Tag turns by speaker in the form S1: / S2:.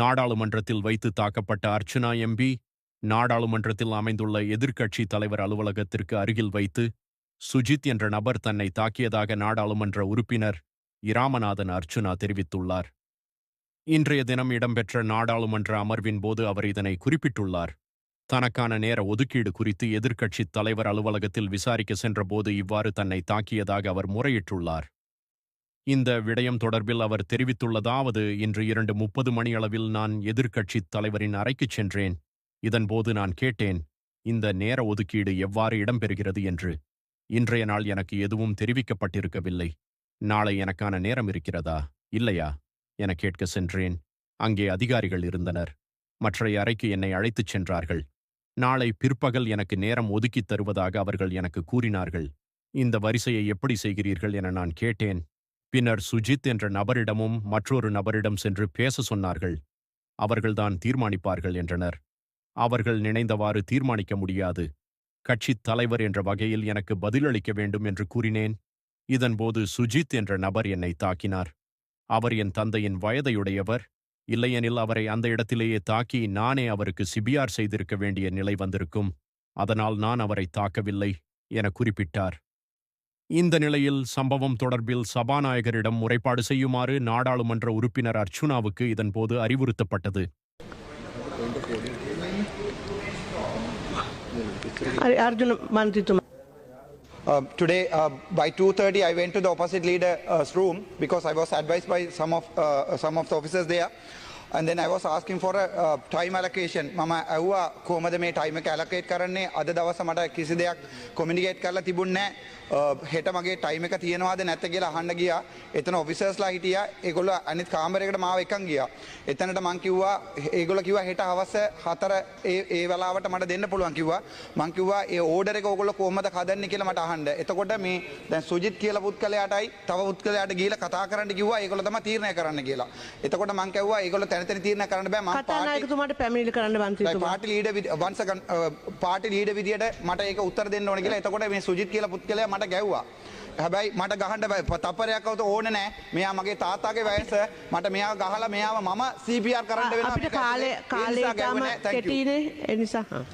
S1: நாடாளுமன்றத்தில் வைத்து தாக்கப்பட்ட அர்ச்சுனா எம்பி நாடாளுமன்றத்தில் அமைந்துள்ள எதிர்க்கட்சி தலைவர் அலுவலகத்திற்கு அருகில் வைத்து சுஜித் என்ற நபர் தன்னை தாக்கியதாக நாடாளுமன்ற உறுப்பினர் இராமநாதன் அர்ச்சுனா தெரிவித்துள்ளார். இன்றைய தினம் இடம்பெற்ற நாடாளுமன்ற அமர்வின் போது அவர் இதனை குறிப்பிட்டுள்ளார். தனக்கான நேர ஒதுக்கீடு குறித்து எதிர்க்கட்சித் தலைவர் அலுவலகத்தில் விசாரிக்க சென்றபோது இவ்வாறு தன்னை தாக்கியதாக அவர் முறையிட்டுள்ளார். இந்த விடயம் தொடர்பில் அவர் தெரிவித்துள்ளதாவது இன்று இரண்டு முப்பது மணியளவில் நான் எதிர்க்கட்சித் தலைவரின் அறைக்குச் சென்றேன். இதன்போது நான் கேட்டேன் இந்த நேர ஒதுக்கீடு எவ்வாறு இடம்பெறுகிறது என்று? இன்றைய நாள் எனக்கு எதுவும் தெரிவிக்கப்பட்டிருக்கவில்லை. நாளை எனக்கான நேரம் இருக்கிறதா? இல்லையா? என கேட்க சென்றேன். அங்கே அதிகாரிகள் இருந்தனர். மற்றைய அறைக்கு என்னை அழைத்துச் சென்றார்கள். நாளை பிற்பகல் எனக்கு நேரம் ஒதுக்கித் தருவதாக அவர்கள் எனக்கு கூறினார்கள். இந்த வரிசையை எப்படி செய்கிறீர்கள்? என நான் கேட்டேன். பின்னர் சுஜித் என்ற நபரிடமும் மற்றொரு நபரிடம் சென்று பேச சொன்னார்கள். அவர்கள்தான் தீர்மானிப்பார்கள் என்றனர். அவர்கள் நினைந்தவாறு தீர்மானிக்க முடியாது. கட்சித் தலைவர் என்ற வகையில் எனக்கு பதிலளிக்க வேண்டும் என்று கூறினேன். இதன்போது சுஜித் என்ற நபர் என்னை தாக்கினார். அவர் என் தந்தையின் வயதையுடையவர். இல்லையெனில் அவரை அந்த இடத்திலேயே தாக்கி நானே அவருக்கு சிபிஆர் செய்திருக்க வேண்டிய நிலை வந்திருக்கும். அதனால் நான் அவரை தாக்கவில்லை என குறிப்பிட்டார். இந்த நிலையில் சம்பவம் தொடர்பில் சபாநாயகரிடம் முறைப்பாடு செய்யுமாறு நாடாளுமன்ற உறுப்பினர் அர்ச்சுனாவுக்கு இதன்போது அறிவுறுத்தப்பட்டது
S2: Uh, today uh, by 2.30 I went to the opposite leader's uh, room because I was advised by some of, uh, some of the officers there and then I was asking for a uh, time allocation. මම ඇහුවා කොහොමද මේ time එක allocate කරන්නේ? අද දවස මට කිසි දෙයක් communicate කරලා තිබුණේ නැහැ. Uh, හෙට මගේ time එක තියෙනවද නැත්ද කියලා අහන්න ගියා. එතන officersලා හිටියා. ඒගොල්ලෝ අනිත් කාමරයකට මාව එකන් ගියා. එතනට මං කිව්වා ඒගොල්ලෝ කිව්වා හෙට හවස 4 ඒ ඒ වෙලාවට මට දෙන්න පුළුවන් කිව්වා. මං කිව්වා ඒ ඕඩර් එක ඕගොල්ලෝ කොහොමද හදන්නේ කියලා මට අහන්න. එතකොට මේ දැන් සුජිත් කියලා පුත්කලයාටයි තව පුත්කලයාට ගිහිල්ලා කතා කරන්න කිව්වා ඒගොල්ලෝ තමයි තීරණය කරන්න කියලා. එතකොට මං කිව්වා ඒගොල්ලෝ තැන තැන තීරණය කරන්න බෑ මං පාටි
S3: කතානායකතුමාට පැමිණිලි කරන්න මන්ත්‍රීතුමා
S2: පාටි ලීඩ වන්ස පාටි ලීඩ විදියට මට ඒක උත්තර දෙන්න ඕන කියලා එතකොට මේ සුජිත් කියලා පුත්කලයා මට ගැව්වා. හැබැයි මට ගහන්න බෑ තප්පරයක් අවුත ඕන නෑ මෙයා මගේ තාත්තාගේ වයස මට මෙයා ගහලා මෙයාව මම CPR කරන්න වෙනවා
S3: අපිට.
S2: ඒ
S3: කාලය
S2: නිසා
S3: ඉතාම. කෙටීනේ එනිසා හා.